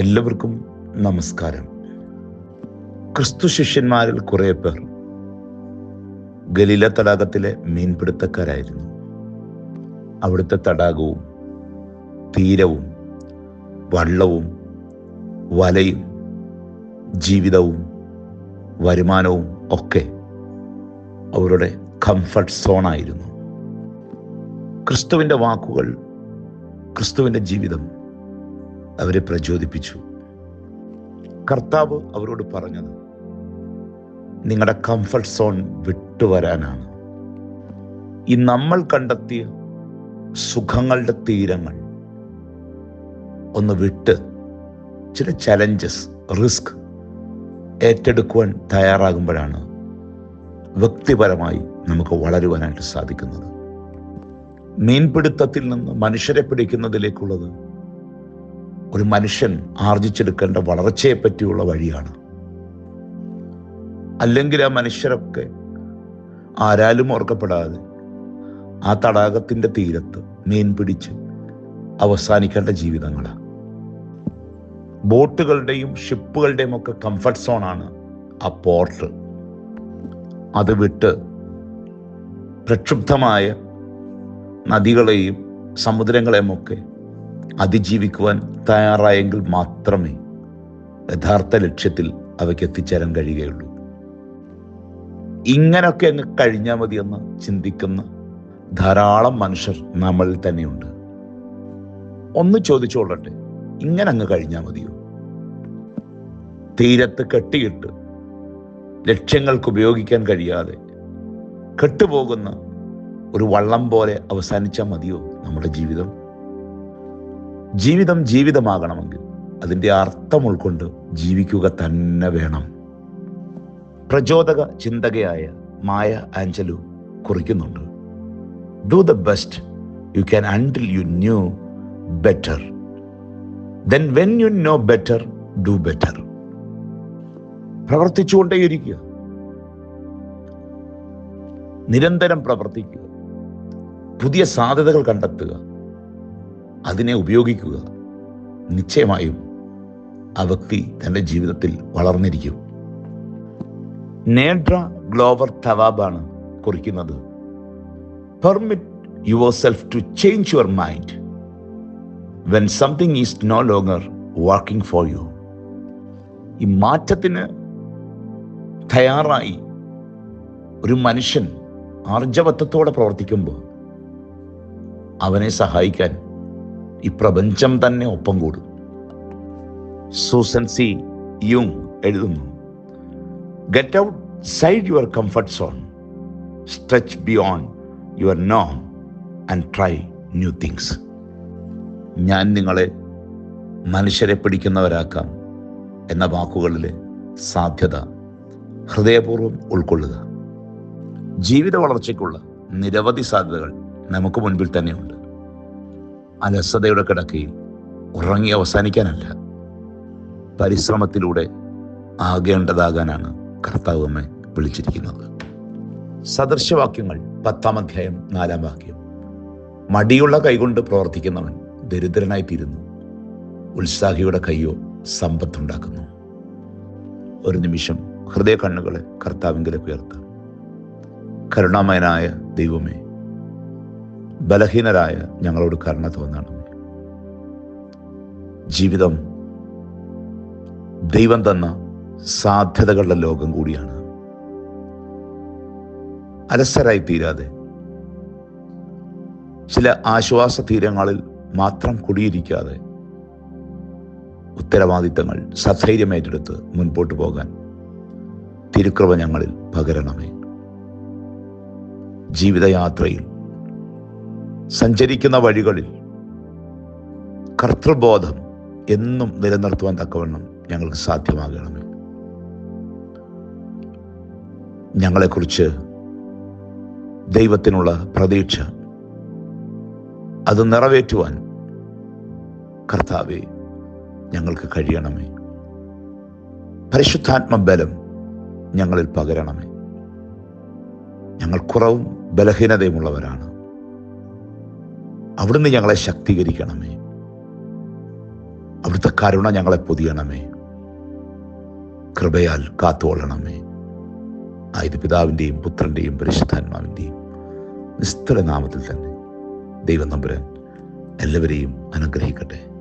എല്ലാവർക്കും നമസ്കാരം. ക്രിസ്തു ശിഷ്യന്മാരിൽ കുറേ പേർ ഗലീല തടാകത്തിലെ മീൻപിടുത്തക്കാരായിരുന്നു. അവിടുത്തെ തടാകവും തീരവും വള്ളവും വലയും ജീവിതവും വരുമാനവും ഒക്കെ അവരുടെ കംഫർട്ട് സോണായിരുന്നു ക്രിസ്തുവിന്റെ വാക്കുകൾ ക്രിസ്തുവിന്റെ ജീവിതം അവരെ പ്രചോദിപ്പിച്ചു. കർത്താവ് അവരോട് പറഞ്ഞത് നിങ്ങളുടെ കംഫർട്ട് സോൺ വിട്ടുവരാനാണ്. ഈ നമ്മൾ കണ്ടെത്തിയ സുഖങ്ങളുടെ തീരങ്ങൾ ഒന്ന് വിട്ട് ചില ചലഞ്ചസ് റിസ്ക് ഏറ്റെടുക്കുവാൻ തയ്യാറാകുമ്പോഴാണ് വ്യക്തിപരമായി നമുക്ക് വളരുവാനായിട്ട് സാധിക്കുന്നത്. മീൻപിടുത്തത്തിൽ നിന്ന് മനുഷ്യരെ പിടിക്കുന്നതിലേക്കുള്ളത് ഒരു മനുഷ്യൻ ആർജിച്ചെടുക്കേണ്ട വളർച്ചയെ പറ്റിയുള്ള വഴിയാണ്. അല്ലെങ്കിൽ ആ മനുഷ്യരൊക്കെ ആരാലും ഓർക്കപ്പെടാതെ ആ തടാകത്തിന്റെ തീരത്ത് മീൻ പിടിച്ച് അവസാനിക്കേണ്ട ജീവിതങ്ങളാണ് ബോട്ടുകളുടെയും ഷിപ്പുകളുടെയും ഒക്കെ കംഫർട്ട് സോണാണ് ആ പോർട്ട് അത് വിട്ട് പ്രക്ഷുബ്ധമായ നദികളെയും സമുദ്രങ്ങളെയും ഒക്കെ അതിജീവിക്കുവാൻ തയ്യാറായെങ്കിൽ മാത്രമേ യഥാർത്ഥ ലക്ഷ്യത്തിൽ അവയ്ക്ക് എത്തിച്ചേരാൻ കഴിയുകയുള്ളൂ. ഇങ്ങനൊക്കെ അങ്ങ് കഴിഞ്ഞാൽ മതിയെന്ന് ചിന്തിക്കുന്ന ധാരാളം മനുഷ്യർ നമ്മളിൽ തന്നെയുണ്ട്. ഒന്ന് ചോദിച്ചോളട്ടെ ഇങ്ങനെ അങ്ങ് കഴിഞ്ഞാൽ മതിയോ? തീരത്ത് കെട്ടിയിട്ട് ലക്ഷ്യങ്ങൾക്ക് ഉപയോഗിക്കാൻ കഴിയാതെ കെട്ടുപോകുന്ന ഒരു വള്ളം പോലെ അവസാനിച്ചാൽ മതിയോ നമ്മുടെ ജീവിതം? ജീവിതം ജീവിതമാകണമെങ്കിൽ അതിന്റെ അർത്ഥം ഉൾക്കൊണ്ട് ജീവിക്കുക തന്നെ വേണം. പ്രചോദക ചിന്തകയായ മായ Angelou കുറിക്കുന്നുണ്ട് do the best you can until you knew better then when you know better do better പ്രവർത്തിച്ചുകൊണ്ടേയിരിക്കുക. നിരന്തരം പ്രവർത്തിക്കുക. പുതിയ സാധ്യതകൾ കണ്ടെത്തുക. അതിനെ ഉപയോഗിക്കുക. നിശ്ചയമായും ആ വ്യക്തി തന്റെ ജീവിതത്തിൽ വളർന്നിരിക്കും. നേഡ്ര ഗ്ലോവർ തവാബാണ് കുറിക്കുന്നത്. Permit yourself to change your mind when something is no longer working for you ഈ മാറ്റത്തിന് തയ്യാറായി ഒരു മനുഷ്യൻ ആർജവത്വത്തോടെ പ്രവർത്തിക്കുമ്പോൾ അവനെ സഹായിക്കാൻ ഈ പ്രപഞ്ചം തന്നെ ഒപ്പം കൂടും. സൂസൻ സി യുങ് എഴുതുന്നു get outside your comfort zone stretch beyond your Noam and try new things ഞാൻ നിങ്ങളെ മനുഷ്യരെ പിടിക്കുന്നവരാക്കാം എന്ന വാക്കുകളിലെ സാധ്യത ഹൃദയപൂർവം ഉൾക്കൊള്ളുക. ജീവിത വളർച്ചയ്ക്കുള്ള നിരവധി സാധ്യതകൾ നമുക്ക് മുൻപിൽ തന്നെയുണ്ട്. അലസതയുടെ കിടക്കയിൽ ഉറങ്ങി അവസാനിക്കാനല്ല പരിശ്രമത്തിലൂടെ ആകേണ്ടതാകാനാണ് കർത്താവ് നമ്മെ വിളിച്ചിരിക്കുന്നത്. സദൃശവാക്യങ്ങൾ പത്താം അധ്യായം നാലാം വാക്യം. മടിയുള്ള കൈകൊണ്ട് പ്രവർത്തിക്കുന്നവൻ ദരിദ്രനായി തീരുന്നു. ഉത്സാഹിയുടെ കൈയോ സമ്പത്തുണ്ടാക്കുന്നു. ഒരു നിമിഷം ഹൃദയ കണ്ണുകളെ കർത്താവിങ്കിലേക്ക് ഉയർത്താം. കരുണാമയനായ ദൈവമേ ബലഹീനരായ ഞങ്ങളോട് കരുണ തോന്നണം. ജീവിതം ദൈവം തന്ന സാധ്യതകളുടെ ലോകം കൂടിയാണ്. അലസരായി തീരാതെ ചില ആശ്വാസ തീരങ്ങളിൽ മാത്രം കുടിയിരിക്കാതെ ഉത്തരവാദിത്തങ്ങൾ സധൈര്യം ഏറ്റെടുത്ത് മുൻപോട്ട് പോകാൻ തിരുക്കൃപ ഞങ്ങളിൽ പകരണമേ. ജീവിതയാത്രയിൽ സഞ്ചരിക്കുന്ന വഴികളിൽ കർത്തൃബോധം എന്നും നിലനിർത്തുവാൻ തക്കവണ്ണം ഞങ്ങൾക്ക് സാധ്യമാകണമേ. ഞങ്ങളെക്കുറിച്ച് ദൈവത്തിനുള്ള പ്രതീക്ഷ അത് നിറവേറ്റുവാൻ കർത്താവെ ഞങ്ങൾക്ക് കഴിയണമേ. പരിശുദ്ധാത്മ ബലം ഞങ്ങളിൽ പകരണമേ. ഞങ്ങൾ കുറവും ബലഹീനതയുമുള്ളവരാണ്. അവിടുന്ന് ഞങ്ങളെ ശക്തീകരിക്കണമേ. അവിടുത്തെ കരുണ ഞങ്ങളെ പൊതിയണമേ. കൃപയാൽ കാത്തുകൊള്ളണമേ. ആയത് പിതാവിന്റെയും പുത്രന്റെയും പരിശുദ്ധാത്മാവിന്റെയും നിസ്തുല നാമത്തിൽ തന്നെ ദൈവം നമ്പുരൻ എല്ലാവരെയും അനുഗ്രഹിക്കട്ടെ.